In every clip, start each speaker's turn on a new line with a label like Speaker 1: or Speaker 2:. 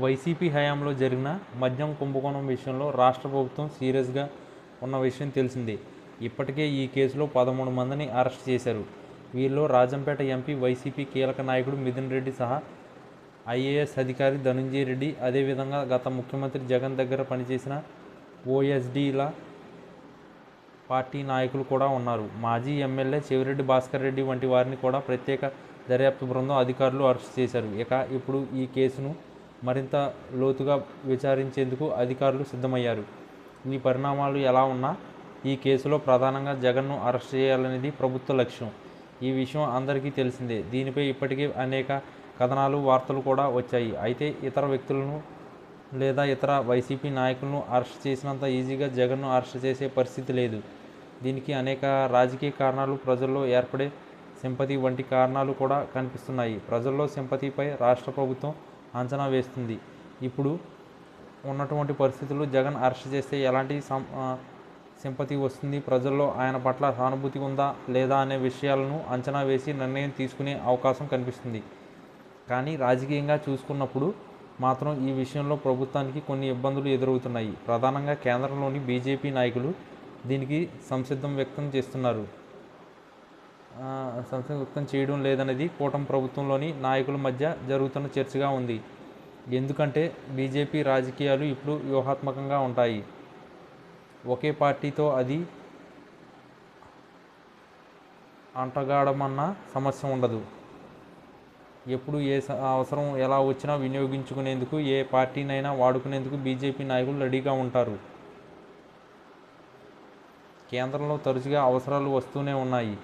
Speaker 1: YCP హయాంలో జరిగిన మద్యం కుంభకోణం విషయంలో రాష్ట్ర ప్రభుత్వం సీరియస్గా ఉన్న విషయం తెలిసిందే. ఇప్పటికే ఈ కేసులో పదమూడు మందిని అరెస్ట్ చేశారు. వీరిలో రాజంపేట ఎంపీ వైసీపీ కీలక నాయకుడు మిథున్ రెడ్డి సహా ఐఏఎస్ అధికారి ధనుంజయ రెడ్డి అదేవిధంగా గత ముఖ్యమంత్రి జగన్ దగ్గర పనిచేసిన ఓఎస్డీల పార్టీ నాయకులు కూడా ఉన్నారు. మాజీ ఎమ్మెల్యే చెవిరెడ్డి భాస్కర్ రెడ్డి వంటి వారిని కూడా ప్రత్యేక దర్యాప్తు బృందం అధికారులు అరెస్ట్ చేశారు. ఇక ఇప్పుడు ఈ కేసును మరింత లోతుగా విచారించేందుకు అధికారులు సిద్ధమయ్యారు. ఈ పరిణామాలు ఎలా ఉన్నా ఈ కేసులో ప్రధానంగా జగన్ను అరెస్ట్ చేయాలనేది ప్రభుత్వ లక్ష్యం. ఈ విషయం అందరికీ తెలిసిందే. దీనిపై ఇప్పటికే అనేక కథనాలు వార్తలు కూడా వచ్చాయి. అయితే ఇతర వ్యక్తులను లేదా ఇతర వైసీపీ నాయకులను అరెస్ట్ చేసినంత ఈజీగా జగన్ను అరెస్ట్ చేసే పరిస్థితి లేదు. దీనికి అనేక రాజకీయ కారణాలు ప్రజల్లో ఏర్పడే సింపతి వంటి కారణాలు కూడా కనిపిస్తున్నాయి. ప్రజల్లో సింపతిపై రాష్ట్ర ప్రభుత్వం అంచనా వేస్తుంది. ఇప్పుడు ఉన్నటువంటి పరిస్థితులు జగన్ అరెస్ట్ చేస్తే ఎలాంటి సం సింపతి వస్తుంది? ప్రజల్లో ఆయన పట్ల సానుభూతి ఉందా లేదా అనే విషయాలను అంచనా వేసి నిర్ణయం తీసుకునే అవకాశం కనిపిస్తుంది. కానీ రాజకీయంగా చూసుకున్నప్పుడు మాత్రం ఈ విషయంలో ప్రభుత్వానికి కొన్ని ఇబ్బందులు ఎదురవుతున్నాయి. ప్రధానంగా కేంద్రంలోని బీజేపీ నాయకులు దీనికి సంసిద్ధం వ్యక్తం చేస్తున్నారు. సంస్థ వ్యక్తం చేయడం లేదనేది కూటమి ప్రభుత్వంలోని నాయకుల మధ్య జరుగుతున్న చర్చగా ఉంది. ఎందుకంటే బీజేపీ రాజకీయాలు ఇప్పుడు వ్యూహాత్మకంగా ఉంటాయి. ఒకే పార్టీతో అది అంటగాడమన్న సమస్య ఉండదు. ఎప్పుడు ఏ అవసరం ఎలా వచ్చినా వినియోగించుకునేందుకు ఏ పార్టీనైనా వాడుకునేందుకు బీజేపీ నాయకులు రెడీగా ఉంటారు. కేంద్రంలో తరచుగా అవసరాలు వస్తూనే ఉన్నాయి.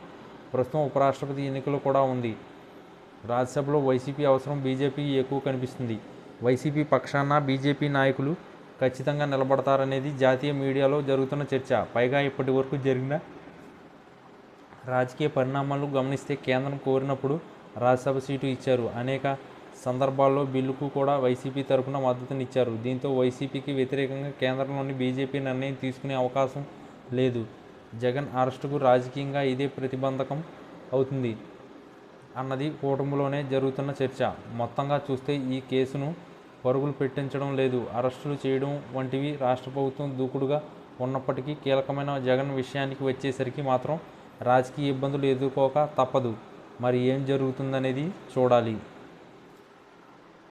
Speaker 1: ప్రస్తుతం ఉపరాష్ట్రపతి ఎన్నికలు కూడా ఉంది. రాజ్యసభలో వైసీపీ అవసరం బీజేపీకి ఎక్కువ కనిపిస్తుంది. వైసీపీ పక్షాన బీజేపీ నాయకులు ఖచ్చితంగా నిలబడతారనేది జాతీయ మీడియాలో జరుగుతున్న చర్చ. పైగా ఇప్పటి వరకు జరిగిన రాజకీయ పరిణామాలు గమనిస్తే కేంద్రం కోరినప్పుడు రాజ్యసభ సీటు ఇచ్చారు. అనేక సందర్భాల్లో బిల్లుకు కూడా వైసీపీ తరపున మద్దతునిచ్చారు. దీంతో వైసీపీకి వ్యతిరేకంగా కేంద్రంలోని బీజేపీ నిర్ణయం తీసుకునే అవకాశం లేదు. జగన్ అరెస్టుకు రాజకీయంగా ఇదే ప్రతిబంధకం అవుతుంది అన్నది కూటమిలోనే జరుగుతున్న చర్చ. మొత్తంగా చూస్తే ఈ కేసును పరుగులు పెట్టించడం లేదు. అరెస్టులు చేయడం వంటివి రాష్ట్ర ప్రభుత్వం దూకుడుగా ఉన్నప్పటికీ కీలకమైన జగన్ విషయానికి వచ్చేసరికి మాత్రం రాజకీయ ఇబ్బందులు ఎదుర్కోక తప్పదు. మరి ఏం జరుగుతుందనేది చూడాలి.